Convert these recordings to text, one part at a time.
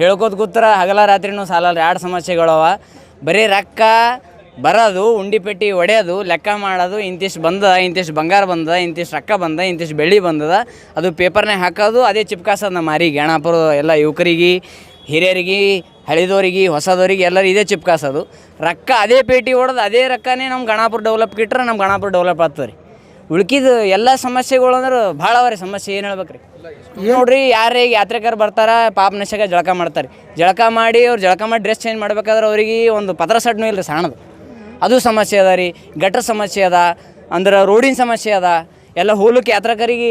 ಹೇಳ್ಕೋತ ಕೂತ್ರ ಹಗಲ ರಾತ್ರಿನೂ ಸಾಲಲ್ಲ ಎರಡು ಸಮಸ್ಯೆಗಳವ. ಬರೀ ರೊಕ್ಕ ಬರೋದು, ಉಂಡಿ ಪೆಟ್ಟಿ ಒಡೆಯೋದು, ಲೆಕ್ಕ ಮಾಡೋದು, ಇಂತಿಷ್ಟು ಬಂದದ ಇಂತಿಷ್ಟು ಬಂಗಾರ ಬಂದದ ಇಂತಿಷ್ಟು ರೊಕ್ಕ ಬಂದ, ಇಂತಿಷ್ಟು ಬೆಳ್ಳಿ ಬಂದದ, ಅದು ಪೇಪರ್ನಾಗ ಹಾಕೋದು, ಅದೇ ಚಿಪ್ಕಾಸದ ನಮ್ಮ ಮಾರಿ ಗಣಪುರ ಎಲ್ಲ ಯುವಕರಿಗೆ, ಹಿರಿಯರಿಗೆ, ಹಳಿದೋರಿಗೆ ಹೊಸದವ್ರಿಗೆ ಎಲ್ಲರೂ ಇದೇ ಚಿಪ್ಕಾಸೋದು. ರೊಕ್ಕ ಅದೇ ಪೇಟಿ ಹೊಡೆದು ಅದೇ ರೊಕ್ಕನೇ ನಮ್ಮ ಗಣಪುರ ಡೆವಲಪ್ ಇಟ್ರೆ ನಮ್ಮ ಗಣಪುರ ಡೆವಲಪ್ ಆಗ್ತದೆ ರೀ ಉಳ್ಕಿದ ಎಲ್ಲ ಸಮಸ್ಯೆಗಳು ಅಂದ್ರೆ ಭಾಳ ಅವ ರೀ ಸಮಸ್ಯೆ, ಏನು ಹೇಳ್ಬೇಕು ರೀ ನೋಡ್ರಿ, ಯಾರೇ ಯಾತ್ರಿಕರು ಬರ್ತಾರ, ಪಾಪ ನಶೆಗೆ ಜಳಕ ಮಾಡ್ತಾರೆ. ಜಳಕ ಮಾಡಿ, ಅವ್ರು ಜಳಕ ಮಾಡಿ ಡ್ರೆಸ್ ಚೇಂಜ್ ಮಾಡ್ಬೇಕಾದ್ರೆ ಅವ್ರಿಗೆ ಒಂದು ಪದರ ಸಡ್ನು ಇಲ್ಲ ರೀ ಸಣ್ಣದು. ಅದು ಸಮಸ್ಯೆ ಅದ ರೀ. ಗಟ್ರ ಸಮಸ್ಯೆ ಅದ. ಅಂದ್ರೆ ರೋಡಿನ ಸಮಸ್ಯೆ ಅದ. ಎಲ್ಲ ಹೋಲಕ್ಕೆ ಯಾತ್ರಕರಿಗೆ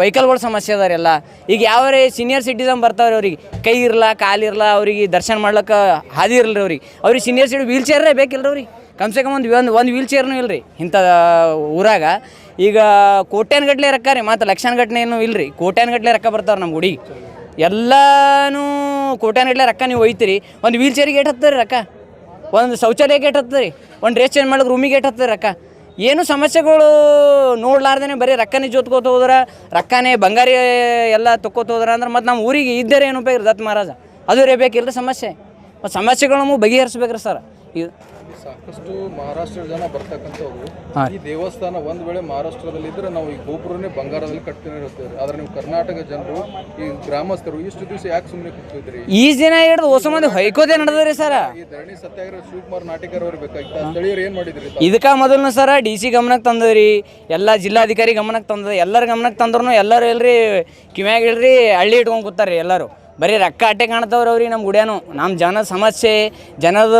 ವೆಹಿಕಲ್ಗಳು ಸಮಸ್ಯೆ ಅದ ರೀ ಎಲ್ಲ. ಈಗ ಯಾವ ರೀ ಸೀನಿಯರ್ ಸಿಟಿಸನ್ ಬರ್ತಾವ್ರಿ ಅವ್ರಿಗೆ, ಕೈ ಇರಲ್ಲ ಕಾಲಿರಲ್ಲ ಅವ್ರಿಗೆ ದರ್ಶನ ಮಾಡ್ಲಿಕ್ಕೆ ಹಾದಿ ಇರಲ್ಲ ಅವ್ರಿಗೆ. ಅವ್ರಿಗೆ ಸೀನಿಯರ್ ಸಿಟಿ ವೀಲ್ ಚೇರೇ ಬೇಕಿಲ್ಲ ಅವ್ರಿಗೆ. ಕಮ್ಸೆ ಕಮ್ ಒಂದು ಒಂದು ಒಂದು ವೀಲ್ ಚೇರ್ನೂ ಇಲ್ಲ ರೀ ಇಂಥ ಊರಾಗ. ಈಗ ಕೋಟ್ಯಾನ್ಗಟ್ಲೆ ರೊಕ್ಕ ರೀ ಮತ್ತು ಘಟನೆ ಏನೂ ಇಲ್ಲ ರೀ ಕೋಟ್ಯಾನ್ಗಟ್ಲೆ ರೊಕ್ಕ ಬರ್ತಾವ್ರಿ ನಮ್ಮ ಗುಡಿಗೆ ಎಲ್ಲನೂ ಕೋಟ್ಯಾನ್ಗಟ್ಲೆ ರೊಕ್ಕ ನೀವು ಒಯ್ತೀರಿ. ಒಂದು ವೀಲ್ ಚೇರಿಗೆ ಏಟ್ ಹತ್ತರಿ ರೊಕ್ಕ? ಒಂದು ಶೌಚಾಲಯಕ್ಕೆ ಏಟ್ ರೀ ಒಂದು ಡ್ರೆಸ್ ಚೇಂಜ್ ಮಾಡೋಕೆ ರೂಮಿಗೆ ಏಟ್ ಹತ್ತರಿ ರೊಕ್ಕ? ಏನು ಸಮಸ್ಯೆಗಳು ನೋಡ್ಲಾರ್ದೇ ಬರೀ ರೊಕ್ಕನೇ ಜೋತ್ಕೋತ ಹೋದ್ರೆ, ರೊಕ್ಕನೇ ಬಂಗಾರಿ ಎಲ್ಲ ತೊಕ್ಕೋತ ಹೋದ್ರೆ ಅಂದ್ರೆ ಮತ್ತು ನಮ್ಮ ಊರಿಗೆ ಇದ್ದರೆ ಏನು ಉಪಯೋಗ ದತ್ ಮಹಾರಾಜ? ಅದು ಇರಬೇಕಿಲ್ಲ ಬೇಕಿಲ್ಲ ಸಮಸ್ಯೆ. ಮತ್ತು ಸಮಸ್ಯೆಗಳು ನಮಗೆ ಬಗೆಹರಿಸ್ಬೇಕ್ರಿ ಸರ್. ಇದು? ಸಾಕಷ್ಟು ಮಹಾರಾಷ್ಟ್ರ ಜನ ಬರ್ತಕ್ಕಂಥವ್ರು. ಈ ದೇವಸ್ಥಾನ ಒಂದ್ ವೇಳೆ ಮಹಾರಾಷ್ಟ್ರದಲ್ಲಿ ಇದ್ರೆ ನಾವು ಈ ಗೋಪುರನೇ ಬಂಗಾರದಲ್ಲಿ ಕಟ್ಟಿರ್ತೇವೆ ಆದ್ರೆ ನೀವು ಕರ್ನಾಟಕ ಜನರು ಈ ಗ್ರಾಮಸ್ಥರು ಇಷ್ಟು ದಿವಸ ಯಾಕೆ ಸುಮ್ಮನೆ ಕೂತಿದ್ರಿ ಈ ದಿನ ಹಿಡಿದು ಹೊಸ ಮಂದಿ ಹೈಕೋದೇ ನಡೆದ್ರಿ ಸರ್. ಈ ಧರಣಿ ಸತ್ಯಾಗ್ರಹ ಶಿವಕುಮಾರ್ ನಾಟಿಕರ್ ಅವ್ರು ಬೇಕಾಗಿತ್ತು ಸ್ಥಳೀಯರು ಏನ್ ಮಾಡಿದ್ರಿ ಇದಕ್ಕ ಮೊದಲು ಸರ ಡಿ ಸಿ ಗಮನಕ್ಕೆ ತಂದ್ರಿ ಎಲ್ಲ ಜಿಲ್ಲಾಧಿಕಾರಿ ಗಮನಕ್ಕೆ ತಂದ ಎಲ್ಲರ ಗಮನಕ್ಕೆ ತಂದ್ರು ಎಲ್ಲರೂ ಎಲ್ರಿ ಕಿವ್ಯಾಗ ಇಳ್ರಿ ಹಳ್ಳಿ ಇಟ್ಕೊಂಡು ಕೂತಾರ್ರಿ ಎಲ್ಲರೂ. ಬರೀ ರೊಕ್ಕ ಅಟ್ಟೆ ಕಾಣ್ತಾವ್ರಿ ಅವ್ರಿಗೆ ನಮ್ಮ ಗುಡಿಯಾನು. ನಮ್ಮ ಜನ ಸಮಸ್ಯೆ ಜನದ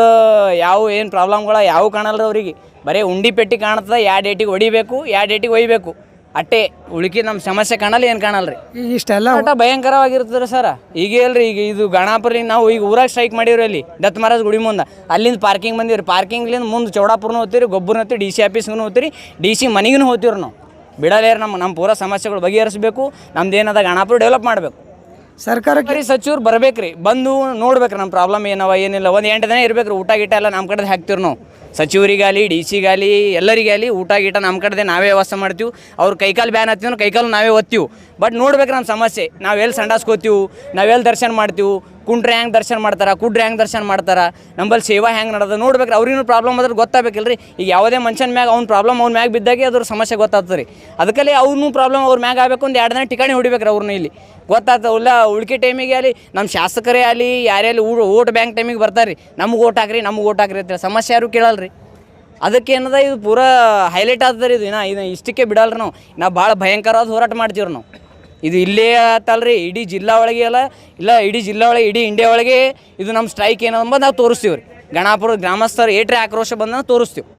ಯಾವ ಏನು ಪ್ರಾಬ್ಲಮ್ಗಳ ಯಾವ ಕಾಣಲ್ರಿ ಅವ್ರಿಗೆ. ಬರೀ ಉಂಡಿ ಪೆಟ್ಟಿ ಕಾಣ್ತದೆ ಯಾವ ಡೇಟಿಗೆ ಹೊಡಿಬೇಕು ಯಾವ ಡೇಟಿಗೆ ಒಯ್ಬೇಕು. ಅಟ್ಟೆ ಉಳ್ಕಿ ನಮ್ಮ ಸಮಸ್ಯೆ ಕಾಣಲ್ಲ ಏನು ಕಾಣಲ್ರಿ. ಇಷ್ಟೆಲ್ಲ ಅಟ ಭಯಂಕರವಾಗಿರ್ತದ್ರಿ ಸರ್. ಈಗ ಎಲ್ರಿ ಈಗ ಇದು ಗಣಾಪುರಿ ನಾವು ಈಗ ಊರಾಗ ಸ್ಟ್ರೈಕ್ ಮಾಡಿವ್ರಿ ಅಲ್ಲಿ ದತ್ ಮಹಾರಾಜ್ ಗುಡಿ ಮುಂದೆ. ಅಲ್ಲಿಂದ ಪಾರ್ಕಿಂಗ್ ಬಂದಿವ್ರಿ. ಪಾರ್ಕಿಂಗ್ಲಿಂದ ಮುಂದೆ ಚೌಡಾಪುರ್ನೂ ಹೋಗ್ತೀರಿ ಗೊಬ್ಬರನೂ ಹೋಗ್ತೀವಿ ಡಿ ಸಿ ಆಫೀಸ್ಗೂ ಹೋಗ್ತೀರಿ ಡಿ ಸಿ ಮನೆಗೂ ಹೋಗ್ತೀವ್ರಿ ನಾವು. ಬಿಡಲೇರಿ ನಮ್ಮ ನಮ್ಮ ಪೂರ ಸಮಸ್ಯೆಗಳು ಬಗೆಹರಿಸಬೇಕು ನಮ್ದು ಏನದ ಗಣಾಪುರ ಡೆವಲಪ್ ಮಾಡಬೇಕು. ಸರ್ಕಾರಕ್ಕೆ ಬರೀ ಸಚಿವರು ಬರ್ಬೇಕ್ರಿ. ಬಂದು ನೋಡ್ಬೇಕ್ರಿ ನಮ್ಮ ಪ್ರಾಬ್ಲಮ್ ಏನವ ಏನಿಲ್ಲ ಒಂದು ಎಂಟು ದಿನ ಇರ್ಬೇಕ್ರಿ, ಊಟ ಗೀಟ ಎಲ್ಲ ನಮ್ಮ ಕಡೆ ಹಾಕ್ತೀವಿ ನಾವು. ಸಚಿವರಿಗಾಲಿ ಡಿ ಸಿಗಾಲಿ ಎಲ್ಲರಿಗಾಲಿ ಊಟ ಗೀಟ ನಮ್ಮ ಕಡೆದೇ ನಾವೇ ವ್ಯವಸ್ಥೆ ಮಾಡ್ತೀವಿ. ಅವ್ರು ಕೈಕಾಲು ಬ್ಯಾನ್ ಹತ್ತೀವಿ ಕೈಕಾಲು ನಾವೇ ಒತ್ತೀವಿ. ಬಟ್ ನೋಡ್ಬೇಕು ನಮ್ಮ ಸಮಸ್ಯೆ. ನಾವು ಎಲ್ಲಿ ಸಂಡಾಸ್ಕೋತೀವಿ? ನಾವೆಲ್ಲಿ ದರ್ಶನ ಮಾಡ್ತೀವಿ? ಕುಂಟ್ರೆ ಹೆಂಗೆ ದರ್ಶನ ಮಾಡ್ತಾರೆ? ಕುಡ್ರೆ ಹೆಂಗೆ ದರ್ಶನ ಮಾಡ್ತಾರೆ? ನಂಬಲ್ಲಿ ಸೇವಾ ಹೆಂಗೆ ನಡೆದ ನೋಡ್ಬೇಕು ಅವ್ರಿಗೂ ಪ್ರಾಬ್ಲಮ್ ಅದ್ರ ಗೊತ್ತಾಗಬೇಕಿಲ್ರಿ. ಈಗ ಯಾವುದೇ ಮನುಷ್ಯನ ಮ್ಯಾಗ ಅವ್ನ ಪ್ರಾಬ್ಲಮ್ ಅವ್ನ ಮ್ಯಾಗ ಬಿದ್ದಾಗೆ ಅದ್ರ ಸಮಸ್ಯೆ ಗೊತ್ತಾಗ್ತದೆ ರೀ ಅದಕ್ಕಲ್ಲಿ ಅವ್ನು ಪ್ರಾಬ್ಲಮ್ ಅವ್ರ ಮ್ಯಾಗ ಆಗಬೇಕು ಒಂದು ಎರಡು ದಿನ ಟಿಕಾಣಿ ಹೊಡಿಬೇಕ್ರಿ ಅವ್ರನ್ನ ಇಲ್ಲಿ. ಗೊತ್ತಾಗ್ತಾವಲ್ಲ ಉಳ್ಕೆ ಟೈಮಿಗೆ ಅಲ್ಲಿ ನಮ್ಮ ಶಾಸಕರೇ ಅಲ್ಲಿ ಯಾರೇ ಅಲ್ಲಿ ಓಟ್ ಬ್ಯಾಂಕ್ ಟೈಮಿಗೆ ಬರ್ತಾರೆ ರೀ ನಮ್ಗೆ ಓಟ್ ಹಾಕ್ರಿ, ನಮ್ಗೆ ಓಟ್ ಹಾಕ್ರಿ ಅಂತ ಸಮಸ್ಯೆ ಯಾರು ಕೇಳಲ್ರಿ. ಅದಕ್ಕೆ ಏನದ, ಇದು ಪೂರಾ ಹೈಲೈಟ್ ಆಗ್ತದೆ ಇದು. ಇನ್ನ ಇದು ಇಷ್ಟಕ್ಕೆ ಬಿಡಲ್ರಿ ನಾವು. ನಾವು ಭಾಳ ಭಯಂಕರವಾದ ಹೋರಾಟ ಮಾಡ್ತೀವ್ರಿ ನಾವು. ಇದು ಇಲ್ಲೇ ಆತಲ್ರಿ, ಇಡೀ ಜಿಲ್ಲಾ ಒಳಗೆ ಅಲ್ಲ, ಇಲ್ಲ ಇಡೀ ಜಿಲ್ಲಾ ಒಳಗೆ, ಇಡೀ ಇಂಡಿಯಾ ಒಳಗೆ ಇದು ನಮ್ಮ ಸ್ಟ್ರೈಕ್ ಏನದ ನಾವು ತೋರಿಸ್ತೀವಿ ರೀ ಗಣಾಪುರ ಗ್ರಾಮಸ್ಥರು ಏಟ್ರೆ ಆಕ್ರೋಶ ಬಂದ ತೋರಿಸ್ತೀವಿ.